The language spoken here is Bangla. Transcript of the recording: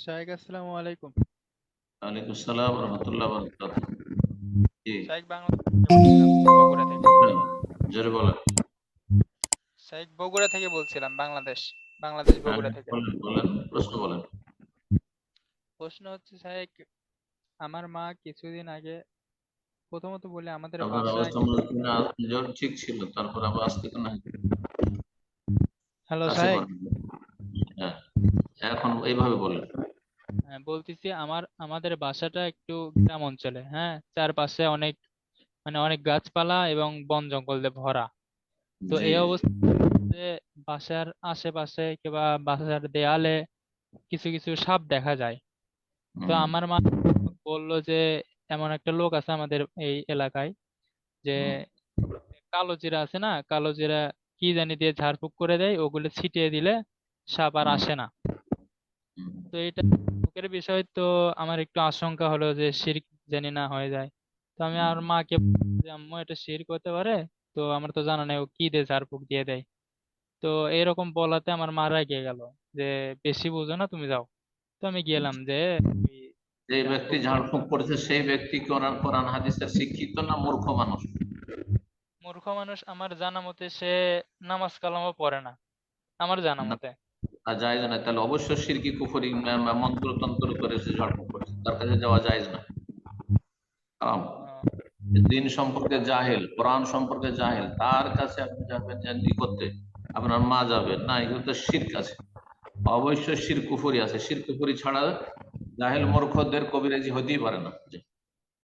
শাহেক আসসালামু আলাইকুম। ওয়ালাইকুম আসসালাম রহমতুল্লাহ বরকাত জি। শাহেক বাংলাদেশ থেকে জোরে বলেন। শাহেক বগুড়া থেকে বলছিলাম বাংলাদেশ বাংলাদেশ হ্যাঁ, বগুড়া থেকে। বলেন প্রশ্ন বলেন। প্রশ্ন হচ্ছে শাহেক আমার মা কিছুদিন আগে প্রথমত বলি আমাদের জ্বর ঠিক ছিল তারপর আবার আসতে কেন? হ্যালো। হ্যাঁ এখন এইভাবে বলেন হ্যাঁ, বলতেছি আমার আমাদের বাসাটা একটু গ্রাম অঞ্চলে হ্যাঁ চারপাশে অনেক মানে অনেক গাছপালা এবং বন জঙ্গল দিয়ে ভরা। তো এই অবস্থাতে বাসার আশেপাশে কিংবা বাসার দেয়ালে কিছু কিছু সাপ দেখা যায়। তো আমার মা বলল যে এমন একটা লোক আছে আমাদের এই এলাকায় যে কালো জিরা আছে না কালো জিরা কি জানি দিয়ে ঝাড়ফুঁক করে দেয় ওগুলো ছিটিয়ে দিলে সাপ আর আসে না। তো এটা লোকের বিষয় তো আমার একটু আশঙ্কা হলো যে শিরক জানি না হয়ে যায়। তো আমি আর মাকে বললাম যে আম্মু এটা শিরক হতে পারে? তো আমার তো জানা নেই ও কি দিয়ে ঝাড়ফুঁক দিয়ে দেয়। তো এরকম বলাতে আমার মা রেগে গেল যে বেশি বুঝো না তুমি যাও। তো আমি গেলাম যে ওই যে ব্যক্তি ঝাড়ফুঁক করেছে সেই ব্যক্তি কোরআন কোরআন হাদিসের শিক্ষিত না মূর্খ মানুষ? মূর্খ মানুষ আমার জানা মতে সে নামাজ কালামও পড়ে না আমার জানা মতে। আর জায়েজ না তাহলে অবশ্যই সিরকি, কুফরি মন্ত্র তন্ত্র করে সে ঝাড়ফুঁক করেছে। তার কাছে যাওয়া জায়েজ না। দিন সম্পর্কে জাহেল, কোরআন সম্পর্কে জাহেল, তার কাছে আপনি যাবেন জানি করতে আপনার মা যাবেন। না, এগুলো তো শির্ক আছে। অবশ্যই শির কুফুরি আছে। শির ছাড়া জাহেল মূর্খদের কবিরাজি হতেই পারে না।